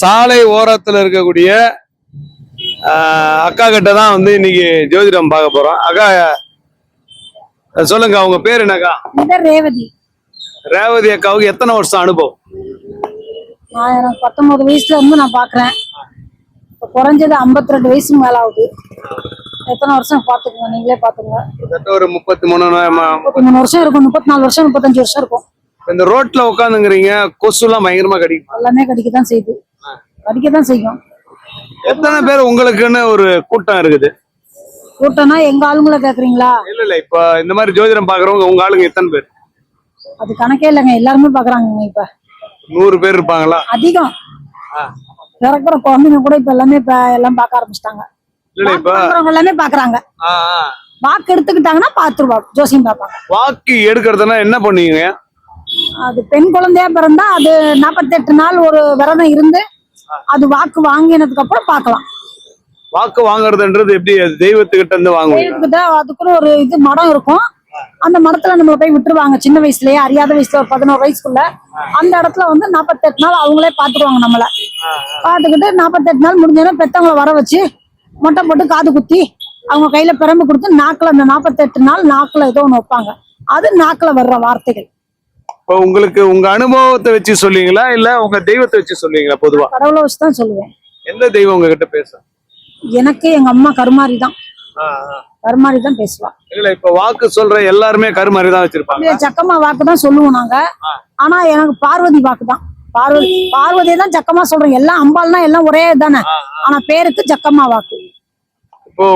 சாலை ஓரத்துல இருக்கக்கூடிய அக்கா கிட்ட தான் வந்து இன்னைக்கு ஜோதிடம் பார்க்க போறோம். அக்கா சொல்லுங்க அவங்க பேர் என்னக்கா? ரேவதி. ரேவதி அக்காவுக்கு எத்தனை வருஷம் அனுபவம்? நான் பத்தொன்பது வயசுல இருந்து நான் பாக்குறேன் இப்போ குறைஞ்சது 52 ரெண்டு வயசுக்கு மேல ஆகுது. எத்தனை வருஷம் பாத்துக்கோங்க நீங்களே பாத்துக்கோங்க ஒரு முப்பத்தி மூணு முப்பத்தி மூணு வருஷம் இருக்கும் முப்பத்தி நாலு வருஷம் முப்பத்தஞ்சு வருஷம் இருக்கும். இந்த ரோட்ல உட்காந்துங்கிறீங்க கொசுலாம் பயங்கரமா கடிக்கும்? எல்லாமே கடிக்க தான் செய்யுது கடிக்க தான் செய்யும். எத்தனை பேர் உங்களுக்குன்னு ஒரு கூட்டம் இருக்குது? கூட்டம்னா எங்க ஆளுங்களை கேக்குறீங்களா? இல்ல இல்ல இப்ப இந்த மாதிரி ஜோதிடம் பாக்குறவங்க உங்க ஆளுங்க எத்தனை பேர்? அது கணக்கே இல்லைங்க எல்லாருமே பாக்குறாங்க இப்ப. நூறு பேர் இருப்பாங்களா? அதிகம். பிறக்கிற குழந்தைங்க கூட இப்ப எல்லாமே இப்ப எல்லாம் பார்க்க ஆரம்பிச்சிட்டாங்க. இல்ல இப்ப எல்லாமே பாக்குறாங்க. வாக்கு எடுத்துக்கிட்டாங்கன்னா பாத்துருவா ஜோசியம் பார்ப்பாங்க வாக்கு எடுக்கிறதுனா என்ன பண்ணுவீங்க? அது பெண் குழந்தையா பிறந்தா அது நாற்பத்தெட்டு நாள் ஒரு விரதம் இருந்து அது வாக்கு வாங்கினதுக்கு அப்புறம் பார்க்கலாம். வாக்கு வாங்குறதுன்றது எப்படி? தெய்வத்துக்கிட்ட இருந்து வாங்குவீங்க தெய்வத்துக்கிட்ட அதுக்குன்னு ஒரு இது மடம் இருக்கும். அந்த மடத்துல நம்மள போய் விட்டுருவாங்க. சின்ன வயசுலயே அறியாத வயசுல ஒரு பதினோரு வயசுக்குள்ள. அந்த இடத்துல வந்து நாற்பத்தெட்டு நாள் அவங்களே பாத்துக்குவாங்க நம்மள. பாத்துக்கிட்டு நாற்பத்தெட்டு நாள் முடிஞ்சோன்னா பெத்தவங்கள வர வச்சு மொட்டை போட்டு காது குத்தி அவங்க கையில பிரம்பு கொடுத்து நாக்குல அந்த நாற்பத்தெட்டு நாள் நாக்குல ஏதோ ஒண்ணு வைப்பாங்க. அது நாக்குல வர்ற வார்த்தைகள். இப்போ உங்களுக்கு உங்க அனுபவத்தை வச்சு சொல்லுவீங்களா? இல்ல உங்க தெய்வத்தை வச்சு சொல்லுவீங்களா பொதுவா? கடவுளை வச்சு தான் சொல்லுவேன். எந்த தெய்வம் உங்ககிட்ட பேசும் எனக்கு எங்க அம்மா கருமாரி தான். கருமாரி தான் பேசுவா. இல்ல இப்ப வாக்கு சொல்ற எல்லாருமே கருமாரி தான் வச்சிருப்பாங்க. சக்கமா வாக்கு தான் சொல்லுவோம் நாங்க. ஆனா எனக்கு பார்வதி வாக்கு தான். பார்வதி பார்வதி தான் சக்கமா சொல்றோம் எல்லாம் அம்பாள்னா எல்லாம் ஒரே தானே ஆனா பேருக்கு சக்கமா வாக்கு. இப்போ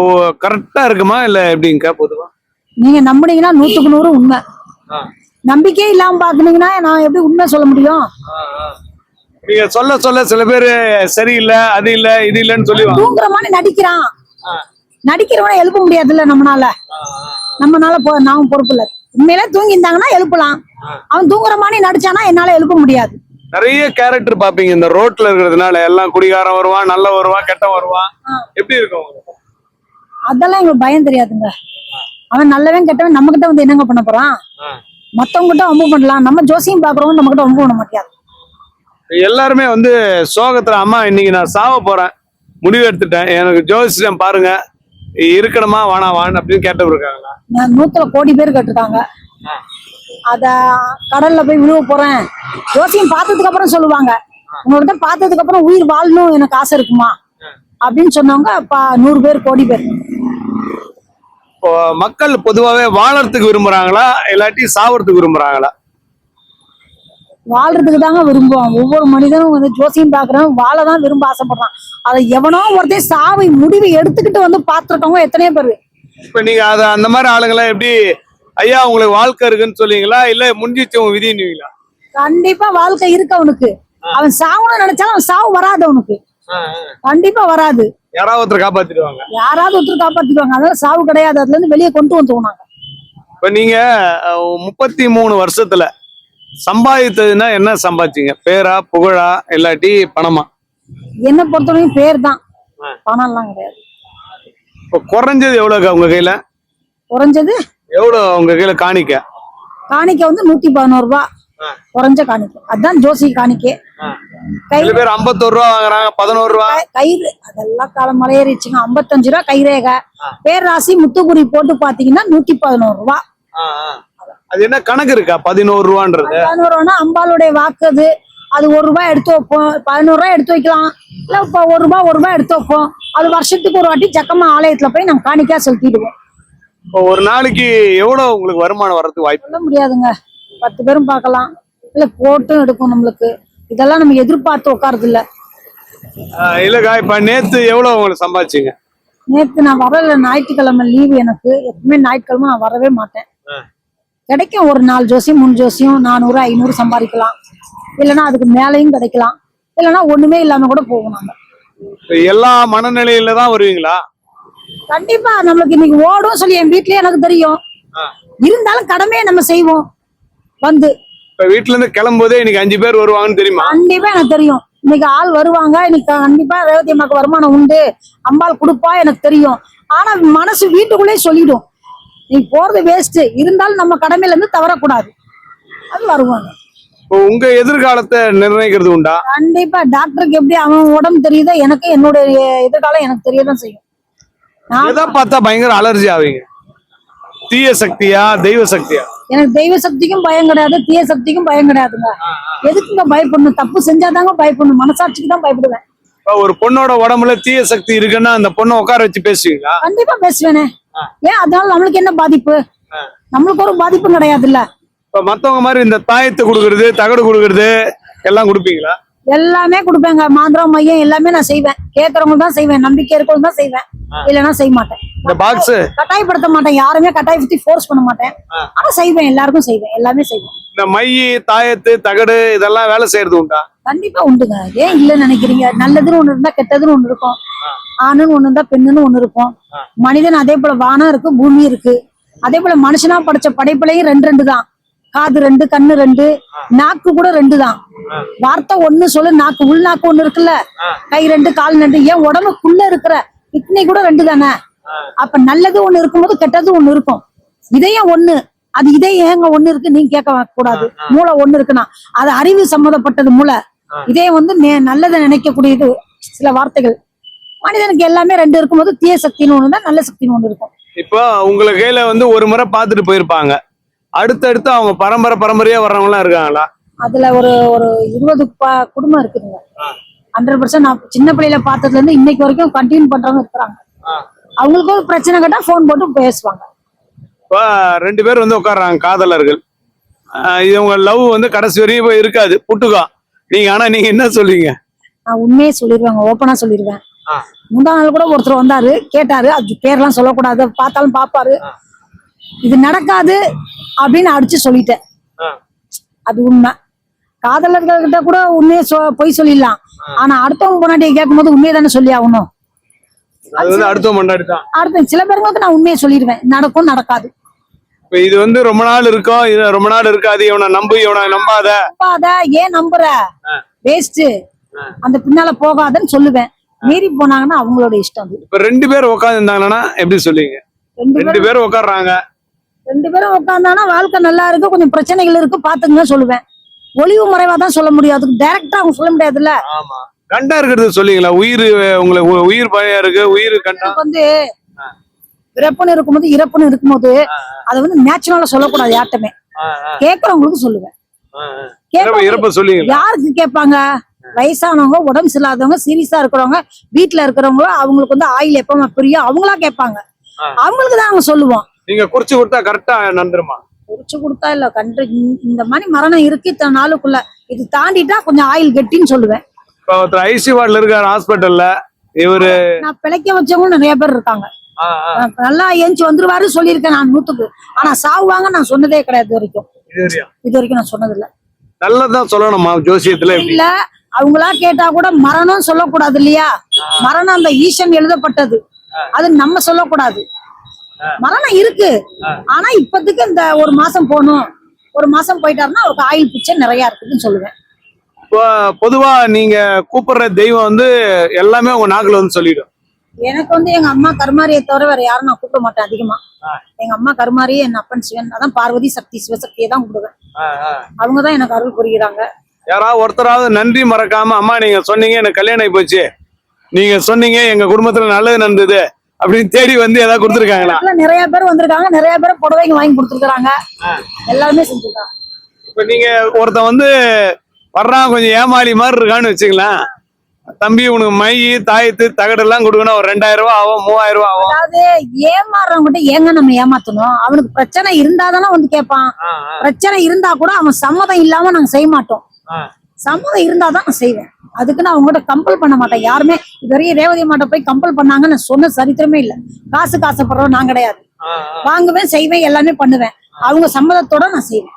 கரெக்டா இருக்குமா இல்ல எப்படிங்கக்கா பொதுவா? நீங்க நம்புனீங்கன்னா நூத்துக்கு நூறு உண்மை. நம்பிக்கையே இல்லாம பாக்குனீங்கன்னா நான் எப்படி உண்மை சொல்ல முடியும்? நீங்க சொல்ல சொல்ல சில பேரு சரியில்லை அது இல்ல இது இல்லைன்னு சொல்லுவாங்க தூங்குற மாதிரி நடிக்கிறான். நடிக்கிறவனை எழுப்ப முடியாதுல்ல நம்மனால. நம்மனால போ நாம பொறுப்பு இல்ல. உண்மையிலே தூங்கி இருந்தாங்கன்னா எழுப்பலாம் அவன் தூங்குற மாதிரி நடிச்சானா என்னால எழுப்ப முடியாது. நிறைய கேரக்டர் பாப்பீங்க இந்த ரோட்ல இருக்கிறதுனால எல்லாம் குடிகாரன் வருவான் நல்ல வருவான் கெட்ட வருவான். எப்படி இருக்கும்? அதெல்லாம் எங்களுக்கு பயம் தெரியாதுங்க. அவன் நல்லவன் கெட்டவன் நம்ம கிட்ட வந்து என்னங்க பண்ண போறான்? மத்தவங்க கிட்ட வம்பு பண்ணலாம். நம்ம ஜோசியம் பாக்குறவங்க நம்ம கிட்ட வம்பு பண்ண மாட்டியாது எல்லாருமே வந்து சோகத்துல அம்மா இன்னைக்கு நான் சாவ போறேன். முடிவு எடுத்துட்டேன். எனக்கு ஜோசியம் பாருங்க. இருக்கணுமா? வானா வான் அப்படின்னு கேட்டவர் இருக்காங்களா நான் நூத்துல கோடி பேர் கேட்டிருக்காங்க. அத கடல்ல போய் விழுவ போறேன். ஜோசியம் பார்த்ததுக்கு அப்புறம் சொல்லுவாங்க. உங்கள்கிட்ட பார்த்ததுக்கு அப்புறம் உயிர் வாழணும். எனக்கு ஆசை இருக்குமா? அப்படின்னு சொன்னவங்க நூறு பேர் கோடி பேர். மக்கள் பொதுவாவே வாழறதுக்கு விரும்புறாங்களா? இல்லாட்டி சாவறதுக்கு விரும்புறாங்களா? வாழ்றதுக்கு தாங்க விரும்புவான் ஒவ்வொரு மனிதனும் வந்து ஜோசியம் பாக்குறவன் வாழ தான் விரும்ப ஆசைப்படுறான். அதை எவனோ ஒருத்தன் சாவை முடிவு எடுத்துக்கிட்டு வந்து பார்த்துருக்கவங்க எத்தனையோ பேர். இப்ப நீங்க அத அந்த மாதிரி ஆளுங்களை எப்படி ஐயா உங்களுக்கு வாழ்க்கை இருக்குன்னு சொல்லுவீங்களா? இல்ல முடிஞ்சிச்சு விதின்னுவீங்களா? கண்டிப்பா வாழ்க்கை இருக்கு அவனுக்கு. அவன் சாவணும்னு நினைச்சாலும் அவன் சாவு வராது அவனுக்கு. கண்டிப்பா வராது. யாராவது ஒருத்தர் காப்பாத்திடுவாங்க. யாராவது ஒருத்தர் காப்பாத்திடுவாங்க. அதனால சாவு கிடையாது. அதுல இருந்து வெளியே கொண்டு வந்துருவோம் நாங்க. இப்ப நீங்க முப்பத்தி மூணு வருஷத்துல சம்பாதித்ததுன்னா என்ன சம்பாதிச்சீங்க? பேரா புகழா இல்லாட்டி பணமா? என்னை பொறுத்தவரைக்கும் பேர் தான் பணம் எல்லாம் கிடையாது. இப்போ குறைஞ்சது எவ்வளோக்கா உங்க கையில? குறைஞ்சது? எவ்வளோ உங்க கையில காணிக்க? காணிக்கை வந்து நூத்தி பதினோரு ரூபா. குறைஞ்ச காணிக்கை. அதான் ஜோசி காணிக்கை. சில பேர் ஐம்பத்தோரு ரூபா வாங்குறாங்க பதினோரு ரூபா. கயிறு அதெல்லாம் காலம் மலையேறிச்சுங்க ஐம்பத்தஞ்சு ரூபா கைரேகை பேர் ராசி முத்துக்குறி போட்டு பாத்தீங்கன்னா நூத்தி பதினோரு ரூபா அது என்ன கணக்கு இருக்கா? பதினோரு ரூபான்றது. பதினோரு ரூபானா அம்பாளுடைய வாக்கு அது. அது ஒரு ரூபாய் எடுத்து வைப்போம். பதினோரு ரூபாய் எடுத்து வைக்கலாம். இல்ல இப்போ ஒரு ரூபாய் ஒரு ரூபாய் எடுத்து வைப்போம். அது வருஷத்துக்கு ஒரு வாட்டி சக்கமா ஆலயத்துல போய் நம்ம காணிக்கா செலுத்திடுவோம். ஒரு நாளைக்கு எவ்வளவு உங்களுக்கு வருமானம் வர்றதுக்கு வாய்ப்பு? சொல்ல முடியாதுங்க. பத்து பேரும் பார்க்கலாம். இல்ல போட்டும் எடுக்கும் நம்மளுக்கு. இதெல்லாம் நம்ம எதிர்பார்த்து உட்காருது இல்ல இல்லக்கா இப்ப நேத்து எவ்வளவு உங்களுக்கு சம்பாதிச்சீங்க? நேத்து நான் வரல ஞாயிற்றுக்கிழமை லீவு எனக்கு. எப்பவுமே ஞாயிற்றுக்கிழமை நான் வரவே மாட்டேன். கிடைக்கும் ஒரு நாலு ஜோசியம் மூணு ஜோசியம் நானூறு ஐநூறு சம்பாதிக்கலாம். இல்லைன்னா அதுக்கு மேலேயும் கிடைக்கலாம். இல்லைன்னா ஒண்ணுமே இல்லாம கூட போகும் நம்ம இப்ப எல்லா மனநிலையில தான் வருவீங்களா? கண்டிப்பா நம்மளுக்கு இன்னைக்கு ஓடும் சொல்லி என் வீட்லயே எனக்கு தெரியும். இருந்தாலும் கடமையை நம்ம செய்வோம். வந்து இப்ப வீட்டுல இருந்து கிளம்பும்போதே இன்னைக்கு அஞ்சு பேர் வருவாங்கன்னு தெரியுமா? கண்டிப்பா எனக்கு தெரியும். இன்னைக்கு ஆள் வருவாங்க. இன்னைக்கு கண்டிப்பா ரேவதி அம்மாக்கு வருமானம் உண்டு. அம்பாள் கொடுப்பா எனக்கு தெரியும். ஆனா மனசு வீட்டுக்குள்ளே சொல்லிடும். நீ போறது வேஸ்ட் இருந்தாலும் நம்ம கடமையில இருந்து தவறக்கூடாது. அது வருவாங்க. உங்க எதிர்காலத்தை நிர்ணயிக்கிறது உண்டா? கண்டிப்பா. டாக்டருக்கு எப்படி அவன் உடம்பு தெரியுதோ எனக்கு என்னோட எதிர்காலம் எனக்கு தெரியதான் செய்யும். நான் எதை பார்த்தா பயங்கர அலர்ஜி ஆவீங்க? தீய சக்தியா தெய்வ சக்தியா? எனக்கு தெய்வ சக்திக்கும் பயம் கிடையாது தீய சக்திக்கும் பயம் கிடையாதுங்க. எதுக்குங்க பயப்படணும்? தப்பு செஞ்சாதாங்க பயப்படணும். மனசாட்சிக்கு தான் பயப்படுவேன். ஒரு பொண்ணோட உடம்புல தீய சக்தி இருக்குன்னா அந்த பொண்ணை உட்கார வச்சு பேசுவீங்களா? கண்டிப்பா பேசுவேனே. ஏன்? அதனால நம்மளுக்கு என்ன பாதிப்பு? நம்மளுக்கு ஒரு பாதிப்பும் கிடையாதுல்ல. இப்ப மத்தவங்க மாதிரி இந்த தாயத்தை கொடுக்கறது தகடு கொடுக்கறது எல்லாம் கொடுப்பீங்களா? எல்லாமே கொடுப்பேங்க. மாந்திரம் மையம் எல்லாமே நான் செய்வேன். கேட்கறவங்க தான் செய்வேன். நம்பிக்கை இருக்கவங்க தான் செய்வேன். இல்லைன்னா செய்ய மாட்டேன். இந்த பாக்ஸ் கட்டாயப்படுத்த மாட்டேன். யாருமே கட்டாயப்படுத்தி ஃபோர்ஸ் பண்ண மாட்டேன். ஆனா செய்வேன். எல்லாருக்கும் செய்வேன். எல்லாமே செய்வேன். இந்த மை தாயத்து தகடு இதெல்லாம் வேலை செய்யறது உண்டா? கண்டிப்பா உண்டுங்க. ஏன் இல்லைன்னு நினைக்கிறீங்க? நல்லதுன்னு ஒண்ணு இருந்தா கெட்டதுன்னு ஒண்ணு இருக்கும். ஆணுன்னு ஒண்ணு இருந்தா பெண்ணுன்னு ஒண்ணு இருக்கும். மனிதன் அதே போல வானம் இருக்கு பூமி இருக்கு. அதே போல மனுஷனா படைச்ச படைப்புலையும் ரெண்டு ரெண்டு தான். காது ரெண்டு கண்ணு ரெண்டு நாக்கு கூட ரெண்டு தான். வார்த்தை ஒண்ணு சொல்லு நாக்கு உள் நாக்கு ஒண்ணு இருக்குல்ல? கை ரெண்டு கால் ரெண்டு. ஏன் உடம்புக்குள்ள இருக்கிற கிட்னி கூட ரெண்டு தானே? அப்ப நல்லது ஒண்ணு இருக்கும்போது கெட்டது ஒண்ணு இருக்கும். இதயம் ஒண்ணு. அது இதயம் ஏங்க ஒண்ணு இருக்கு? நீங்க கேட்க கூடாது. மூளை ஒண்ணு இருக்குன்னா. அது அறிவு சம்மந்தப்பட்டது மூளை. இதயம் வந்து நல்லதை நினைக்கக்கூடியது. சில வார்த்தைகள். மனிதனுக்கு எல்லாமே ரெண்டு இருக்கும்போது தீய சக்தின்னு ஒண்ணு தான் நல்ல சக்தின்னு ஒண்ணு இருக்கும். இப்போ உங்களை கையில வந்து ஒரு முறை பார்த்துட்டு போயிருப்பாங்க. அடுத்தடுத்து அவங்க பரம்பரை பரம்பரையா வர்றவங்க எல்லாம் இருக்காங்களா? அதுல ஒரு ஒரு இருபது குடும்பம் இருக்குதுங்க. ஹண்ட்ரட் பர்சன்ட் நான் சின்ன பிள்ளையில பார்த்ததுல இருந்து இன்னைக்கு வரைக்கும் கண்டினியூ பண்றவங்க இருக்கிறாங்க. அவங்களுக்கு ஒரு பிரச்சனை கேட்டா ஃபோன் போட்டு பேசுவாங்க. இப்போ ரெண்டு பேர் வந்து உட்கார்றாங்க காதலர்கள். உங்க லவ் வந்து கடைசி வரையும் இருக்காது. புட்டுக்கா. நீங்க ஆனா நீங்க என்ன சொல்லுவீங்க? நான் உண்மையே சொல்லிடுவேங்க ஓப்பனா சொல்லிடுவேன் முந்தா நாள் கூட ஒருத்தர் வந்தாரு கேட்டாரு அது பேர்லாம் சொல்லக்கூடாது பார்த்தாலும் பாப்பாரு இது நடக்காது அப்படின்னு அடிச்சு சொல்லிட்டேன். அது உண்மை. காதலர்கள் கிட்ட கூட உண்மையை பொய் சொல்லிடலாம். ஆனா அடுத்தவங்க பொண்டாட்டியை கேட்கும்போது உண்மையை தானே சொல்லி ஆகணும் அடுத்த சில பேருக்கு நான் உண்மையை சொல்லிடுவேன். நடக்கும் நடக்காது. இது வந்து ரொம்ப நாள் இருக்கும் இது ரொம்ப நாள் இருக்காது. இவனை நம்பு இவனை நம்பாத. நம்பாத. ஏன் நம்புற? வேஸ்ட் அந்த பின்னால போகாதன்னு சொல்லுவேன். மீறி போனாங்கன்னா அவங்களோட இஷ்டம் இப்ப ரெண்டு பேர் உட்காந்து இருந்தாங்கன்னா எப்படி சொல்லுவீங்க? ரெண்டு பேரும் பேர் உட்கார்றாங்க ரெண்டு பேரும் உட்காந்தானா வாழ்க்கை நல்லா இருக்கு. கொஞ்சம் பிரச்சனைகள் இருக்கு. பாத்துங்க சொல்லுவேன். ஒளிவு மறைவா தான் சொல்ல முடியும். அதுக்கு டைரக்டா அவங்க சொல்ல முடியாதுல்ல? ஆமா. கண்டா இருக்கிறது சொல்லுவீங்களா? உயிர் உங்களுக்கு உயிர் பயம் இருக்கு உயிர் கண்டா? வந்து பிறப்புன்னு இருக்கும்போது இறப்புன்னு இருக்கும்போது அதை வந்து நேச்சுரலா சொல்லக்கூடாது யார்ட்டுமே கேட்கறவங்களுக்கு சொல்லுவேன். யாருக்கு கேட்பாங்க? வயசானவங்க உடம்பு சரியில்லாதவங்க சீரியஸா இருக்கிறவங்க வீட்டுல இருக்கிறவங்க அவங்களுக்கு வந்து ஆயில் எப்பமா பிரியும் அவங்களா கேட்பாங்க. அவங்களுக்கு தான் அவங்க சொல்லுவோம். நீங்க குறிச்சு கொடுத்தா கரெக்டா நடந்துருமா? குறிச்சு கொடுத்தா இல்ல கண்டு இந்த- இந்த மாதிரி மரணம் இருக்கு இத்தனை நாளுக்குள்ள. இது தாண்டிட்டா கொஞ்சம் ஆயில் கெட்டின்னு சொல்லுவேன். இப்ப ஒருத்தர் ஐசி வார்டுல இருக்காரு ஹாஸ்பிட்டல்ல. இவரு நான் பிழைக்க வச்சவங்க நிறைய பேர் இருக்காங்க. நல்லா ஏஞ்சி வந்துருவாரு சொல்லியிருக்கேன் நான் நூத்துக்கு. ஆனா சாவுவாங்க நான் சொன்னதே கிடையாது இது வரைக்கும். இது வரைக்கும் நான் சொன்னது இல்ல நல்லதுதான் சொல்லணுமா ஜோசியத்துல இல்ல அவங்களா கேட்டா கூட மரணம் சொல்லக்கூடாது இல்லையா? மரணம் அந்த ஈசன் எழுதப்பட்டது. அது நம்ம சொல்லக்கூடாது. மரணம் இருக்கு. ஆனா இப்போதைக்கு இந்த ஒரு மாசம் போகணும். ஒரு மாசம் போயிட்டாருன்னா அவருக்கு ஆயில் பிச்சை நிறைய இருக்குதுன்னு சொல்லுவேன். பொதுவா நீங்க கூப்பிடுற தெய்வம் வந்து எல்லாமே உங்க நாக்குல வந்து சொல்லிடும். எனக்கு வந்து எங்க அம்மா கருமாரியை தவிர வேற யாரும் நான் கூப்பிட மாட்டேன் அதிகமா. எங்க அம்மா கருமாரி என் அப்பன் சிவன் அதான் பார்வதி சக்தி சிவசக்தியை தான் கூப்பிடுவேன். அவங்க தான் எனக்கு அருள் புரிகிறாங்க. யாராவது ஒருத்தராவது நன்றி மறக்காம அம்மா நீங்க சொன்னீங்க எனக்கு கல்யாணம் ஆகி போச்சு. நீங்க சொன்னீங்க எங்க குடும்பத்துல நல்லது நடந்தது. அப்படின்னு தேடி வந்து ஏதாவது கொடுத்துருக்காங்களா? நிறைய பேர் வந்திருக்காங்க. நிறைய பேர் புடவைங்க வாங்கி கொடுத்துருக்காங்க எல்லாருமே செஞ்சிருக்காங்க. இப்ப நீங்க ஒருத்தன் வந்து வர்றான் கொஞ்சம் ஏமாளி மாதிரி இருக்கான்னு வச்சுங்களேன் தம்பி உனக்கு மை தாயத்து தகடெல்லாம் கொடுக்கணும். ஒரு ரெண்டாயிரம் ரூபாய் ஆகும் மூவாயிரம் ரூபாய் ஆகும். அதாவது ஏமாறுறவங்கிட்ட ஏங்க நம்ம ஏமாத்தணும்? அவனுக்கு பிரச்சனை இருந்தாதானே வந்து கேட்பான். பிரச்சனை இருந்தா கூட அவன் சம்மதம் இல்லாம நாங்க செய்ய மாட்டோம். சம்மதம் இருந்தாதான் நான் செய்வேன். அதுக்கு நான் அவங்ககிட்ட கம்பல் பண்ண மாட்டேன். யாருமே இதுவரையும் ரேவதி மாட்ட போய் கம்பல் பண்ணாங்க நான் சொன்ன சரித்திரமே இல்ல. காசுக்கு ஆசைப்படுறோம் நான் கிடையாது. வாங்குவேன் செய்வேன் எல்லாமே பண்ணுவேன். அவங்க சம்மதத்தோட நான் செய்வேன்.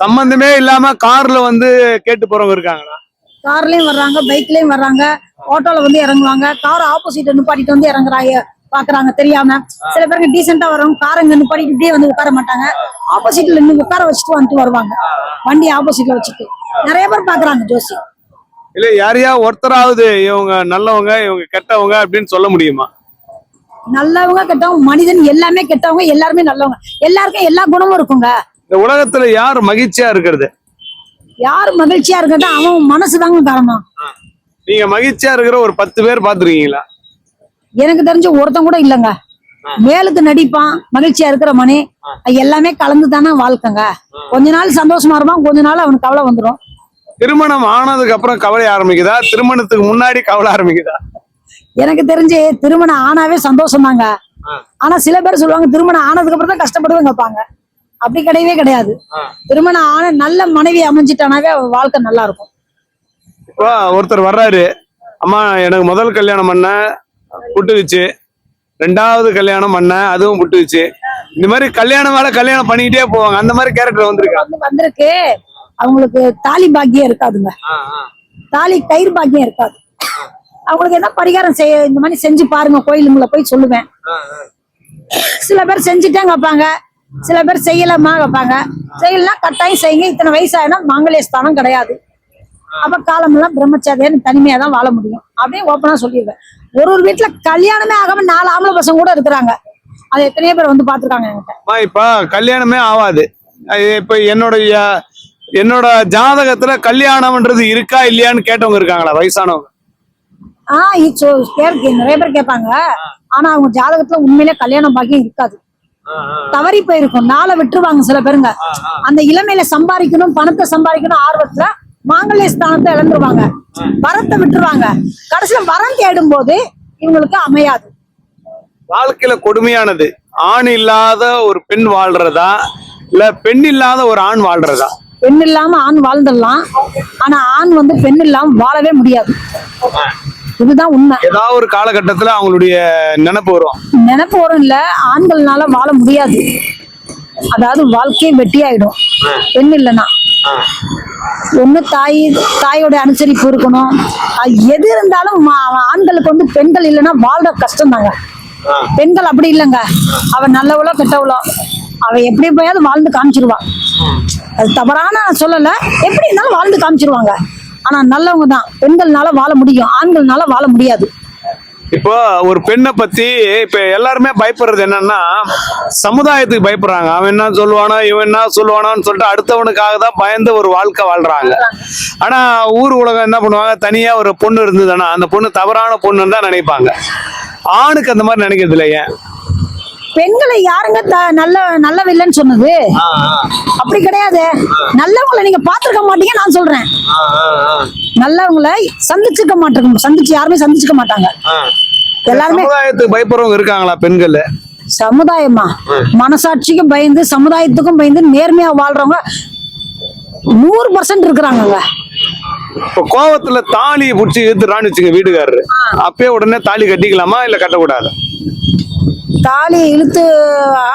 சம்பந்தமே இல்லாம கார்ல வந்து கேட்டு போறவங்க இருக்காங்களா கார்லயும் வர்றாங்க பைக்லயும் வர்றாங்க ஆட்டோல வந்து இறங்குவாங்க. கார் ஆப்போசிட் நிப்பாட்டிட்டு வந்து இறங்குறாங்க பாக்குறாங்க தெரியாம. சில பேருக்கு டீசெண்டா வரவங்க கார் இங்க நிப்பாட்டிட்டு இப்படியே வந்து உட்கார மாட்டாங்க. ஆப்போசிட்ல நின்று உட்கார வச்சுட்டு வந்துட்டு வருவாங்க. வண்டி ஆப்போசிட்ல வச்சுட்டு. நிறைய பேர் பாக்குறாங்க ஜோசி. இல்ல யாரையா ஒருத்தராவது இவங்க நல்லவங்க இவங்க கெட்டவங்க அப்படின்னு சொல்ல முடியுமா? நல்லவங்க கெட்டவங்க மனிதன் எல்லாமே கெட்டவங்க எல்லாருமே நல்லவங்க. எல்லாருக்கும் எல்லா குணமும் இருக்குங்க. இந்த உலகத்துல யார் மகிழ்ச்சியா இருக்கிறது? யார் மகிழ்ச்சியா இருக்கட்டும் அவன் மனசு தாங்க காரணம் நீங்க மகிழ்ச்சியா இருக்கிற ஒரு பத்து பேர் பாத்துருக்கீங்களா எனக்கு தெரிஞ்ச ஒருத்தன் கூட இல்லைங்க. மேலுக்கு நடிப்பான் மகிழ்ச்சியா இருக்கிற மணி எல்லாமே கலந்து தானே வாழ்க்கைங்க கொஞ்ச நாள் சந்தோஷமா இருப்பான் கொஞ்ச நாள் அவனுக்கு கவலை வந்துடும் திருமணம் ஆனதுக்கு அப்புறம் கவலை ஆரம்பிக்குதா? திருமணத்துக்கு முன்னாடி கவலை ஆரம்பிக்குதா? எனக்கு தெரிஞ்சு திருமணம் ஆனாவே சந்தோஷம் தாங்க ஆனா சில பேர் சொல்லுவாங்க திருமணம் ஆனதுக்கு அப்புறம் தான் கஷ்டப்படுவேன் கேட்பாங்க அப்படி கிடையவே கிடையாது. திருமணம் ஆன நல்ல மனைவி அமைஞ்சிட்டானாவே வாழ்க்கை நல்லா இருக்கும். இப்போ ஒருத்தர் வர்றாரு. அம்மா எனக்கு முதல் கல்யாணம் பண்ண புட்டுக்குச்சு. ரெண்டாவது கல்யாணம் பண்ண அதுவும் புட்டுக்குச்சு. இந்த மாதிரி கல்யாணம் மேல கல்யாணம் பண்ணிக்கிட்டே போவாங்க. அந்த மாதிரி கேரக்டர் வந்திருக்கா? வந்து வந்திருக்கு. அவங்களுக்கு தாலி பாக்கியம் இருக்காதுங்க. தாலி கயிறு பாக்கியம் இருக்காது. அவங்களுக்கு என்ன பரிகாரம் செய்ய இந்த மாதிரி செஞ்சு பாருங்க. கோயிலுங்களை போய் சொல்லுவேன். சில பேர் செஞ்சுட்டேங்க வைப்பாங்க சில பேர் செய்யலமா வைப்பாங்க. செய்யலாம் கட்டாயம் செய்யுங்க. இத்தனை வயசாயினா மாங்கல்ய ஸ்தானம் கிடையாது. அப்ப காலமெல்லாம் பிரம்மச்சாரியான்னு தனிமையா தான் வாழ முடியும். அப்படியே ஓப்பனா சொல்லிடுவேன். ஒரு ஒரு வீட்டுல கல்யாணமே ஆகாம நாலு ஆம்பளை பசங்க கூட இருக்கிறாங்க. அது எத்தனையோ பேர் வந்து பாத்துருக்காங்க என்கிட்ட. இப்ப கல்யாணமே ஆகாது இப்ப என்னுடைய என்னோட ஜாதகத்துல கல்யாணம்ன்றது இருக்கா இல்லையான்னு கேட்டவங்க இருக்காங்களா வயசானவங்க? ஆஹ் நிறைய பேர் கேட்பாங்க. ஆனா அவங்க ஜாதகத்துல உண்மையிலே கல்யாணம் பாக்கியம் இருக்காது. தவறி போயிருக்கும். நாளை விட்டுருவாங்க சில பேருங்க. அந்த இளமையில சம்பாதிக்கணும் பணத்தை சம்பாதிக்கணும் ஆர்வத்துல மாங்கல்ய ஸ்தானத்தை இழந்துருவாங்க. வரத்தை விட்டுருவாங்க. கடைசியில வரம் தேடும் போது இவங்களுக்கு அமையாது. வாழ்க்கையில கொடுமையானது. ஆண் இல்லாத ஒரு பெண் வாழ்றதா? இல்ல பெண் இல்லாத ஒரு ஆண் வாழ்றதா? பெண் இல்லாம ஆண் வாழ்ந்துடலாம். ஆனா ஆண் வந்து பெண் இல்லாம வாழவே முடியாது. இதுதான் உண்மை. ஏதாவது ஒரு காலகட்டத்துல அவங்களுடைய நினைப்பு வரும். நினைப்பு வரும் இல்ல ஆண்கள்னால வாழ முடியாது. அதாவது வாழ்க்கையே வெட்டியாயிடும். பெண் இல்லைன்னா. ஒண்ணு தாய் தாயோட அனுசரிப்பு இருக்கணும். எது இருந்தாலும் ஆண்களுக்கு வந்து பெண்கள் இல்லைன்னா வாழ்ற கஷ்டம் தாங்க. பெண்கள் அப்படி இல்லைங்க. அவ நல்லவளோ கெட்டவளோ அவ எப்படி போயாவது வாழ்ந்து காமிச்சிருவா அது தவறான சொல்லல. எப்படி இருந்தாலும் வாழ்ந்து காமிச்சிருவாங்க. ஆனா நல்லவங்க தான் பெண்கள்னால வாழ முடியும் ஆண்கள்னால வாழ முடியாது. இப்போ ஒரு பெண்ணை பத்தி இப்ப எல்லாருமே பயப்படுறது என்னன்னா சமுதாயத்துக்கு பயப்படுறாங்க. அவன் என்ன சொல்லுவானோ இவன் என்ன சொல்லுவானோன்னு சொல்லிட்டு அடுத்தவனுக்காக தான் பயந்து ஒரு வாழ்க்கை வாழ்றாங்க. ஆனா ஊர் உலகம் என்ன பண்ணுவாங்க? தனியா ஒரு பொண்ணு இருந்ததுன்னா அந்த பொண்ணு தவறான பொண்ணுன்னு தான் நினைப்பாங்க. ஆணுக்கு அந்த மாதிரி நினைக்கிறது இல்லை ஏன் பெண்களை யாருங்க த- நல்ல நல்லவில்லைன்னு சொன்னது? அப்படி கிடையாது. நல்லவங்களை நீங்க பாத்துருக்க மாட்டீங்க நான் சொல்றேன். நல்லவங்களை சந்திச்சுக்க மாட்டேங்க சந்திச்சு யாருமே சந்திச்சுக்க மாட்டாங்க. எல்லாருமே பயப்படுறவங்க இருக்காங்களா பெண்கள் சமுதாயமா? மனசாட்சிக்கும் பயந்து சமுதாயத்துக்கும் பயந்து நேர்மையா வாழ்றவங்க நூறு பர்சன்ட் இருக்கிறாங்கங்க. இப்போ கோவத்துல தாலியை பிடிச்சி இழுத்துறான்னு வச்சுங்க வீடுகாரரு. அப்பயே உடனே தாலி கட்டிக்கலாமா இல்ல கட்டக்கூடாது? தாலியை இழுத்து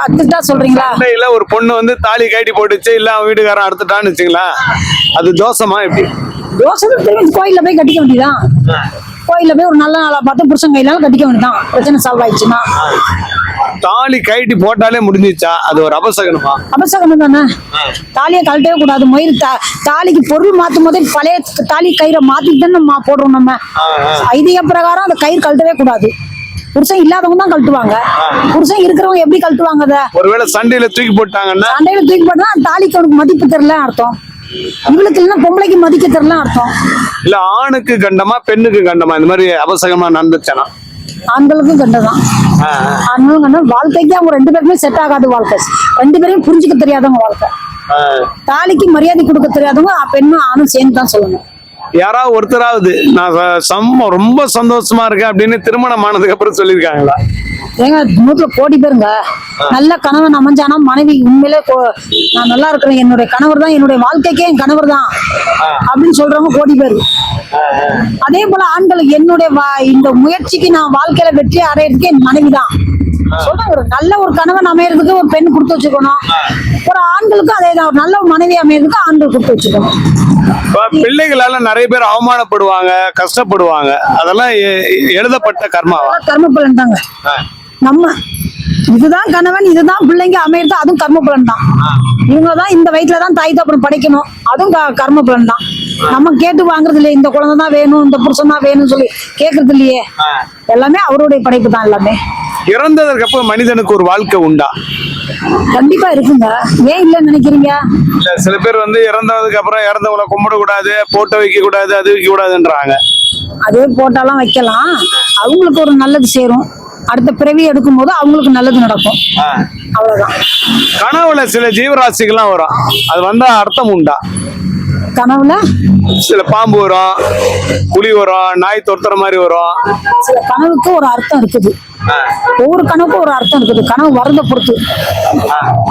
அத்துட்டா சொல்றீங்களா? சண்டையில ஒரு பொண்ணு வந்து தாலி கட்டி போட்டுச்சு இல்ல அவன் வீடுகாரன் அறுத்துட்டான்னு வச்சுங்களேன் அது தோசமா எப்படி? திரும்பி கோயில்ல போய் கட்டிக்க வேண்டியதான் கோயில்ல போய் ஒரு நல்ல நாளா பார்த்து புருஷன் கையிலால கட்டிக்க வேண்டியதான் பிரச்சனை சால்வ் ஆயிடுச்சுன்னா. தாலி கைட்டி போட்டாலே முடிஞ்சிச்சா? அது ஒரு அபசகனமா? அபசகனம் தானே? தாலியை கழட்டவே கூடாது. மயிர் தாலிக்கு பொருள் மாத்தும் போதே பழைய தாலி கயிறை மாத்திட்டு தானே போடுறோம் நம்ம. ஐதிக பிரகாரம் அந்த கயிறு கழட்டவே கூடாது. புருஷன் இல்லாதவங்க தான் கழட்டுவாங்க. புருஷன் இருக்கிறவங்க எப்படி கழட்டுவாங்க அதை? ஒருவேளை சண்டையில தூக்கி போட்டாங்கன்னா? சண்டையில தூக்கி போட்டா தாலிக்கு அவனுக்கு மதிப்பு தெரியல அர்த்தம். இவளுக்கு இல்லைன்னா பொம்பளைக்கு மதிக்க தெரியல அர்த்தம். இல்ல ஆணுக்கு கண்டமா பெண்ணுக்கு கண்டமா? இந்த மாதிரி அபசகமா நடந்துச்சானா ஆண்களுக்கும் கண்டதான். ஆண்களும் கண்டம் வாழ்க்கைக்கு அவங்க ரெண்டு பேருக்குமே செட் ஆகாது வாழ்க்கை. ரெண்டு பேரையும் புரிஞ்சுக்க தெரியாதவங்க வாழ்க்கை. தாலிக்கு மரியாதை கொடுக்க தெரியாதவங்க பெண்ணும் ஆணும் சேர்ந்து தான் சொல்லணும். யாராவது ஒருத்தராவது நான் ச- சம்ம ரொம்ப சந்தோஷமா இருக்கேன் அப்படின்னு திருமணம் ஆனதுக்கு அப்புறம் சொல்லியிருக்காங்களா? ஏங்க நூற்றுல கோடி பேருங்க. நல்ல கணவன் அமைஞ்சானா மனைவி உண்மையிலே நான் நல்லா இருக்கிறேன். என்னுடைய கணவர் தான் என்னுடைய வாழ்க்கைக்கே என் கணவர் தான் அப்படின்னு சொல்றவங்க கோடி பேர். அதே போல ஆண்கள் என்னுடைய இந்த முயற்சிக்கு நான் வாழ்க்கையில வெற்றி அடையிறதுக்கு என் மனைவி தான். சொல்றேன் ஒரு நல்ல ஒரு கணவன் அமையறதுக்கு ஒரு பெண் கொடுத்து வச்சுக்கணும். ஒரு ஆண்களுக்கும் அதே தான் ஒரு நல்ல ஒரு மனைவி அமையறதுக்கு ஆண்கள் கொடுத்து வச்சுக்கணும். பிள்ளைகளால நிறைய பேர் அவமானப்படுவாங்க கஷ்டப்படுவாங்க. அதெல்லாம் எழுதப்பட்ட அதெல்லாம் கர்ம பலன் தாங்க. நம்ம இதுதான் கணவன் இதுதான் பிள்ளைங்க அமையறது அதுவும் கர்ம பலன் தான் இவங்க தான் இந்த வயிற்றுல தான் தாய் தப்பனம் படைக்கணும். அதுவும் கர்ம பலன் தான். நம்ம கேட்டு வாங்குறது இல்லையே இந்த குழந்தை தான் வேணும் இந்த புருஷன் தான் வேணும்னு சொல்லி கேட்கறது இல்லையே எல்லாமே அவருடைய படைப்பு தான் எல்லாமே. இறந்ததற்கு அப்புறம் மனிதனுக்கு ஒரு வாழ்க்கை உண்டா? கண்டிப்பா இருக்குங்க. ஏன் இல்லைன்னு நினைக்கிறீங்க? இல்ல சில பேர் வந்து இறந்ததுக்கு அப்புறம் இறந்தவங்கள கும்பிட கூடாது போட்டோ வைக்க கூடாது அது வைக்க கூடாதுன்றாங்க அதே போட்டாலாம் வைக்கலாம். அவங்களுக்கு ஒரு நல்லது சேரும். அடுத்த பிறவி எடுக்கும் போது அவங்களுக்கு நல்லது நடக்கும். அவ்வளவுதான். கனவுல சில ஜீவராசிகள்லாம் வரும். அது வந்தா அர்த்தம் உண்டா? கனவுல? சில பாம்பு வரும் புலி வரும் நாய் துரத்துற மாதிரி வரும். சில கனவுக்கு ஒரு அர்த்தம் இருக்குது. ஒவ்வொரு கனவுக்கும் ஒரு அர்த்தம் இருக்குது. கனவு வரத பொறுத்து.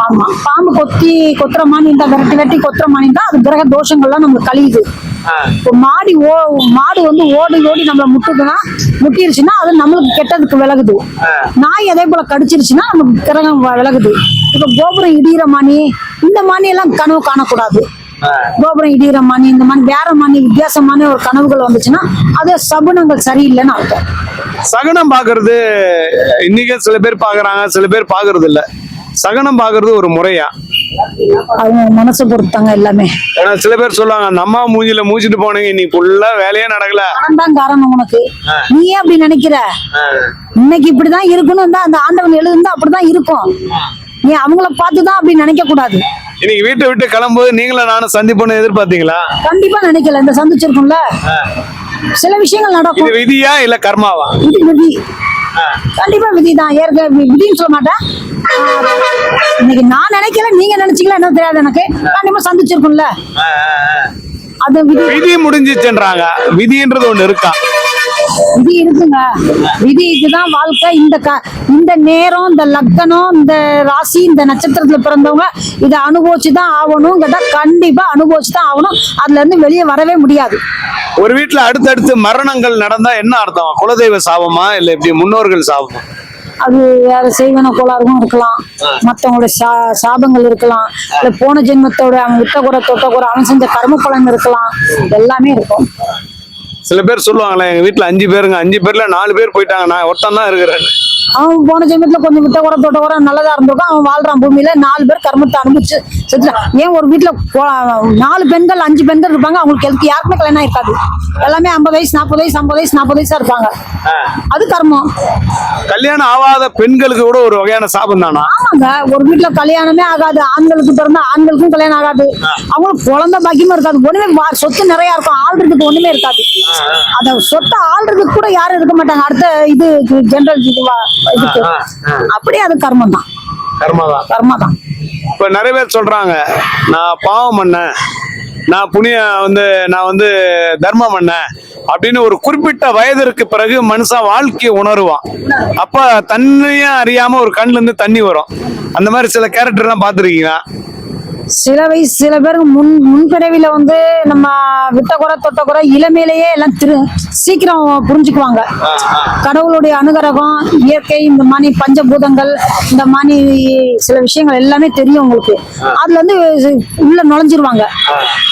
ஆமா. பாம்பு கொத்தி கொத்துற மானி இருந்தா விரட்டி வெட்டி கொத்துற மானி இருந்தா அது கிரக தோஷங்கள்லாம் நம்மளுக்கு கழியுது. இப்போ மாடி ஓ மாடு வந்து ஓடி ஓடி நம்மள முட்டுதுன்னா முட்டிருச்சுன்னா அது நம்மளுக்கு கெட்டதுக்கு விலகுது. நாய் அதே போல கடிச்சிருச்சுன்னா நமக்கு கிரகம் விலகுது. இப்போ கோபுரம் இடிகிற மானி இந்த மானி எல்லாம் கனவு காணக்கூடாது. கோபுரம் இடிகிற மானி இந்த மாதிரி வேற மானி வித்தியாசமான ஒரு கனவுகள் வந்துச்சுன்னா அது சகுனங்கள் சரியில்லைன்னு அர்த்தம். சகனம் பாக்குறது இன்னைக்கு சில பேர் பாக்குறாங்க சில பேர் பாக்குறது இல்ல. சகனம் பாக்குறது ஒரு முறையா? அவங்க மனசை பொறுத்தாங்க எல்லாமே. ஏன்னா சில பேர் சொல்லுவாங்க அந்த அம்மா மூஞ்சில மூச்சிட்டு போனீங்க இன்னைக்கு ஃபுல்லா வேலையே நடக்கல. தான் காரணம் உனக்கு. நீ ஏன் அப்படி நினைக்கிற? இன்னைக்கு இப்படிதான் இருக்கணும் அந்த ஆண்டவன் எழுதுந்தா அப்படிதான் இருக்கும். நீ அவங்கள பார்த்துதான் அப்படி நினைக்க கூடாது இன்னைக்கு வீட்டை விட்டு கிளம்பும்போது நீங்களும் நானும் சந்திப்போன்னு எதிர்பார்த்தீங்களா? கண்டிப்பா நினைக்கல. இந்த சந்திச்சிருக்கும்ல? சில விஷயங்கள் இது நடக்கும் விதியா இல்ல கர்மாவா? இது விதி. கண்டிப்பா விதி தான். ஏற்க வி- விதின்னு சொல்ல மாட்டேன். இன்னைக்கு நான் நினைக்கல நீங்க நினைச்சீங்களா என்ன தெரியாது எனக்கு. கண்டிப்பா சந்திச்சிருக்கும்ல. அது விதி விதி முடிஞ்சிச்சுன்றாங்க. விதின்றது ஒண்ணு இருக்கா? விதி இருக்குங்க. விதி இதுதான் வாழ்க்கை. இந்த க இந்த நேரம் இந்த லக்கணம் இந்த ராசி இந்த நட்சத்திரத்துல பிறந்தவங்க இதை அனுபவிச்சு தான் கண்டிப்பா அனுபவிச்சு தான் ஆகணும். அதுல இருந்து வெளியே வரவே முடியாது. ஒரு வீட்டுல அடுத்தடுத்து மரணங்கள் நடந்தா என்ன அர்த்தம்? குலதெய்வ சாபமா? இல்ல இப்படி முன்னோர்கள் சாபமா? அது வேற செய்வன கோளாறும் இருக்கலாம். மத்தவங்களுடைய சா சாபங்கள் இருக்கலாம். இல்ல போன ஜென்மத்தோட அவன் விட்ட குறை தொட்ட குறை அவன் செஞ்ச கர்ம பலன் இருக்கலாம். எல்லாமே இருக்கும். சில பேர் சொல்லுவாங்களே எங்க வீட்டுல அஞ்சு பேருங்க அஞ்சு பேர்ல நாலு பேர் போயிட்டாங்க நான் ஒருத்தன் தான் இருக்கிறேன் அவன் போன ஜென்மத்துல கொஞ்சம் விட்ட குறை தொட்ட குறை நல்லதா இருந்திருக்கும். அவன் வாழ்றான் பூமியில நாலு பேர் கர்மத்தை அனுபவிச்சு செத்துட்டான். ஏன் ஒரு வீட்டுல நாலு பெண்கள் அஞ்சு பெண்கள் இருப்பாங்க அவங்களுக்கு எதுக்கு யாருக்குமே கல்யாணம் இருக்காது எல்லாமே ஐம்பது வயசு நாற்பது வயசு ஐம்பது வயசு நாற்பது வயசா இருப்பாங்க. அது கர்மம். கல்யாணம் ஆகாத பெண்களுக்கு கூட ஒரு வகையான சாபம் தானா? ஆமாங்க. ஒரு வீட்டுல கல்யாணமே ஆகாது. ஆண்களுக்கு பிறந்தா ஆண்களுக்கும் கல்யாணம் ஆகாது. அவங்களுக்கு குழந்தை பாக்கியமா இருக்காது. ஒண்ணுமே சொத்து நிறைய இருக்கும். ஆள்றதுக்கு ஒண்ணுமே இருக்காது. அத சொத்தை ஆள்றதுக்கு கூட யாரும் இருக்க மாட்டாங்க. அடுத்த இது ஜெனரல் இதுக்கு. அப்படியே அது கர்மம் தான். கர்மாதான் கர்மா தான். இப்ப நிறைய பேர் சொல்றாங்க நான் பாவம் பண்ணேன். நான் புண்ணிய வந்து நான் வந்து தர்மம் பண்ணேன் அப்படின்னு ஒரு குறிப்பிட்ட வயதிற்கு பிறகு மனுஷன் வாழ்க்கையை உணருவான். அப்ப தன்னையும் அறியாம ஒரு கண்ணுல இருந்து தண்ணி வரும். அந்த மாதிரி சில கேரக்டர் எல்லாம் பாத்துருக்கீங்களா சில வயசு சில பேருக்கு முன் முன்பிறவில வந்து நம்ம விட்ட குறை தொட்ட குறை இளமையிலேயே எல்லாம் திரு சீக்கிரம் புரிஞ்சுக்குவாங்க. கடவுளுடைய அனுகிரகம் இயற்கை இந்த மாதிரி பஞ்சபூதங்கள் இந்த மாதிரி சில விஷயங்கள் எல்லாமே தெரியும் உங்களுக்கு. அதுல இருந்து உள்ள நுழைஞ்சிருவாங்க.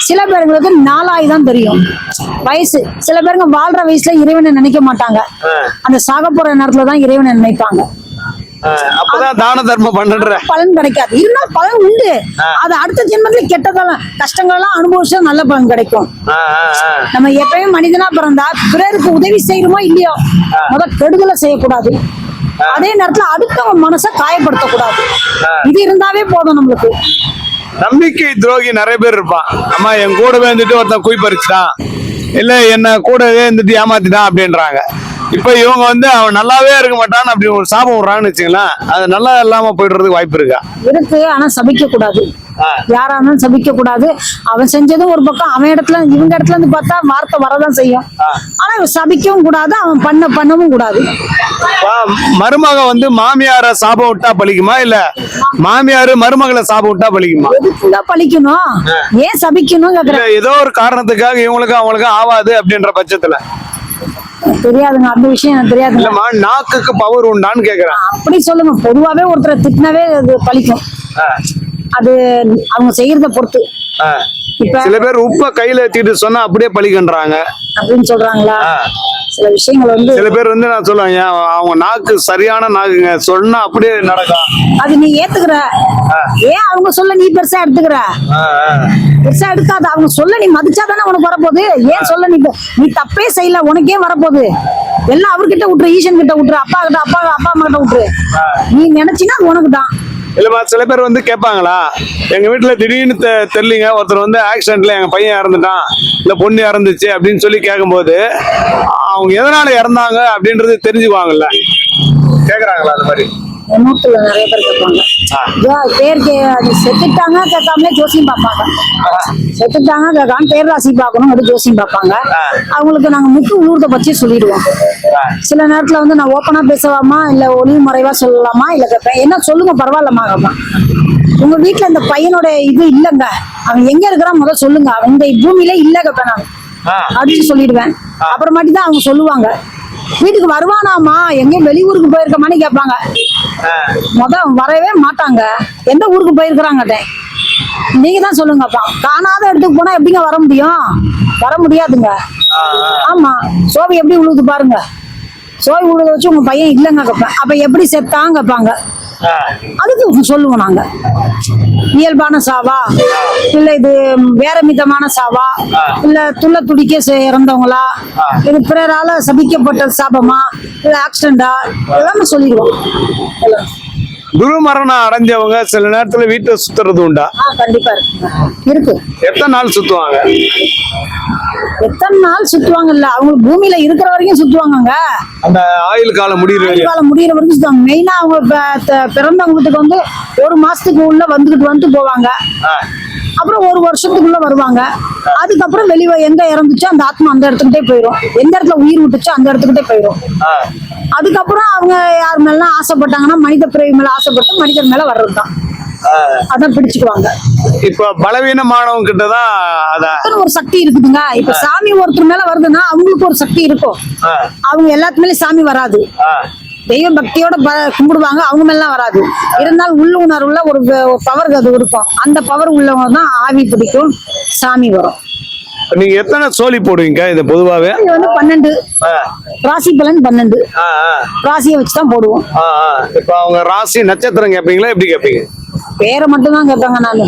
சில பேருங்களுக்கு நாளாய் தான் தெரியும். வயசு சில பேருங்க வாழ்ற வயசுல இறைவனை நினைக்க மாட்டாங்க. அந்த சாக போற நேரத்துல தான் இறைவனை நினைப்பாங்க. அப்பதான் தான தர்மம் பண்ணுற பலன் கிடைக்காது. இருந்தாலும் பலன் உண்டு. அது அடுத்த ஜென்மத்துல கெட்டதெல்லாம் கஷ்டங்களெல்லாம் அனுபவிச்சா நல்ல பலன் கிடைக்கும். நம்ம எப்பயும் மனிதனா பிறந்தா பிறருக்கு உதவி செய்யறோமோ இல்லையோ? முத கெடுதலை செய்யக்கூடாது. அதே நேரத்துல அடுத்தவங்க மனசை காயப்படுத்தக்கூடாது. இது இருந்தாவே போதும் நம்மளுக்கு. நம்பிக்கை துரோகி நிறைய பேர் இருப்பான். அம்மா என் கூடவே இருந்துட்டு ஒருத்தன் குய் பறிச்சுட்டான். இல்ல என்ன கூடவே இருந்துட்டு ஏமாத்திட்டான் அப்படின்றாங்க. இப்ப இவங்க வந்து அவன் நல்லாவே இருக்க மாட்டான் அப்படி ஒரு சாபம் விடுறாங்கன்னு வச்சுங்களேன் அது நல்லா இல்லாம போயிடுறதுக்கு வாய்ப்பு இருக்கா? இருக்கு ஆனா சபிக்க கூடாது. யாரா இருந்தாலும் சபிக்க கூடாது. அவன் செஞ்சதும் ஒரு பக்கம் அவன் இடத்துல இவங்க இடத்துல இருந்து பார்த்தா வார்த்தை வரதான் செய்யும். ஆனா இவன் சபிக்கவும் கூடாது அவன் பண்ண பண்ணவும் கூடாது. மருமக வந்து மாமியார சாபம் விட்டா பலிக்குமா இல்ல மாமியாரு மருமகளை சாபம் விட்டா எதுக்குங்க பழிக்கணும் ஏன் சபிக்கணும் ஏதோ ஒரு காரணத்துக்காக இவங்களுக்கு அவங்களுக்கு ஆவாது அப்படின்ற பட்சத்துல. தெரியாதுங்க அந்த விஷயம் எனக்கு தெரியாதுங்க. இல்லம்மா நாக்குக்கு பவர் உண்டான்னு கேக்குறேன். அப்படி சொல்லுங்க பொதுவாவே ஒருத்தரை திட்டினாவே அது பழிக்கும் அது அவங்க செய்யறத பொறுத்து. சில பேர் உப்ப கையில ஏத்திட்டு சொன்னா அப்படியே பலிக்கன்றாங்க அப்படின்னு சொல்றாங்களா? சில விஷயங்கள் வந்து சில பேர் வந்து நான் சொல்லுவேன் அவங்க நாக்கு சரியான நாக்குங்க சொன்னா அப்படியே நடக்கும். அது நீ ஏத்துக்கிற. ஏன் அவங்க சொல்ல நீ பெருசா எடுத்துக்கிற? பெருசா எடுக்காத அவங்க சொல்ல நீ மதிச்சா தானே உனக்கு வரப்போகுது? ஏன் சொல்ல நீ நீ தப்பே செய்யல உனக்கே வரப்போகுது. எல்லாம் அவர்கிட்ட விட்டுரு ஈசன் கிட்ட விட்டுரு அப்பா கிட்ட அப்பா அப்பா அம்மா கிட்ட விட்டுரு. நீ நினைச்சினா உனக்கு தான் இல்லைப்பா சில பேர் வந்து கேட்பாங்களா? எங்க வீட்டில் திடீர்னு தெ- தெரியலீங்க. ஒருத்தர் வந்து ஆக்சிடென்ட்ல எங்க பையன் இறந்துட்டான். இல்லை பொண்ணு இறந்துச்சு அப்படின்னு சொல்லி கேட்கும்போது அவங்க எதனால இறந்தாங்க? அப்படின்றது தெரிஞ்சுக்குவாங்கல்ல. கேட்குறாங்களா அந்த மாதிரி? நூத்துல நிறைய பேர் கேட்பாங்க. பேர் கே அது செத்துட்டாங்க கேட்காமலே ஜோசியம் பார்ப்பாங்க. செத்துட்டாங்க கேட்காம பேர் ராசி பார்க்கணும் அப்படி ஜோசியம் பார்ப்பாங்க. அவங்களுக்கு நாங்க முட்டு ஊர்த பற்றி சொல்லிடுவோம். சில நேரத்துல வந்து நான் ஓப்பனா பேசலாமா? இல்ல ஒளிவு மறைவா சொல்லலாமா? இல்ல கேட்பேன். என்ன சொல்லுங்க பரவாயில்லம்மா கேட்பேன் உங்க வீட்டுல இந்த பையனோட இது இல்லைங்க. அவன் எங்க இருக்கிறான் முதல்ல சொல்லுங்க. அவன் இந்த பூமியில இல்ல கேட்பேன் நான். அடிச்சு சொல்லிடுவேன். அப்புறமாட்டி தான் அவங்க சொல்லுவாங்க. வீட்டுக்கு வருவானாமா எங்கேயும் வெளியூருக்கு போயிருக்கமான்னு கேட்பாங்க. முத வரவே மாட்டாங்க. எந்த ஊருக்கு போயிருக்கிறாங்க நீங்க தான் சொல்லுங்கப்பா. காணாத இடத்துக்கு போனா எப்படிங்க வர முடியும்? வர முடியாதுங்க. ஆமா. சோவி எப்படி உழுது பாருங்க. சோவி உழுத வச்சு உங்க பையன் இல்லைங்க கேட்பேன் அப்ப எப்படி செத்தாங்க கேட்பாங்க அதுக்கு சொல்லுவோம் நாங்க. இயல்பான சாவா? இல்ல இது வேற மிதமான சாவா? இல்ல துள்ள துடிக்க இறந்தவங்களா? இது பிறரால சபிக்கப்பட்ட சாபமா? இல்ல ஆக்சிடென்டா எல்லாமே சொல்லிடுவோம். எல்லாம். துருமரணம் அடைஞ்சவங்க சில நேரத்துல வீட்டை சுத்துறது உண்டா? கண்டிப்பா இருக்கு. எத்தனை நாள் சுத்துவாங்க? எத்தனை நாள் சுத்துவாங்கல்ல? அவங்க பூமியில இருக்கிற வரைக்கும் சுத்துவாங்கங்க. அந்த ஆயுள் காலம் முடியிற வரையும் காலம் முடியிற வரைக்கும் சுத்துவாங்க. மெயினா அவங்க ப- த- பிறந்தவங்க வீட்டுக்கு வந்து ஒரு மாசத்துக்கு உள்ள வந்துகிட்டு வந்துட்டு போவாங்க. அப்புறம் ஒரு வருஷத்துக்குள்ள வருவாங்க. அதுக்கப்புறம் வெளியே எங்க இறந்துச்சோ அந்த ஆத்மா அந்த இடத்துக்கிட்டே போயிடும் எந்த இடத்துல உயிர் விட்டுச்சோ அந்த இடத்துக்கிட்டே போயிடும் அதுக்கப்புறம் அவங்க யார் மேலாம் ஆசைப்பட்டாங்கன்னா மனித பிறவி மேல ஆசைப்பட்டு மனிதர் மேல வர்றதுதான். அதான் பிடிச்சுக்குவாங்க. இப்ப பலவீனமானவங்க கிட்ட தான் அத அதுக்குன்னு ஒரு சக்தி இருக்குதுங்க. இப்ப சாமி ஒருத்தர் மேல வருதுன்னா அவங்களுக்கு ஒரு சக்தி இருக்கும். அவங்க எல்லாத்து மேலயும் சாமி வராது. தெய்வ பக்தியோட கும்பிடுவாங்க. அவங்க மேலாம் வராது. இருந்தாலும் உள்ள உணர்வுல ஒரு பவர் அது இருக்கும். அந்த பவர் உள்ளவங்க தான் ஆவி பிடிக்கும் சாமி வரும். நீங்க எத்தனை சோலி போடுவீங்க இது பொதுவாவே? வந்து பன்னெண்டு. ராசி பலன் பன்னெண்டு. ராசியை வச்சு தான் போடுவோம். இப்ப அவங்க ராசி நட்சத்திரம் கேட்பீங்களா எப்படி கேட்பீங்க பேரை மட்டும் தான் கேட்பாங்க நானு.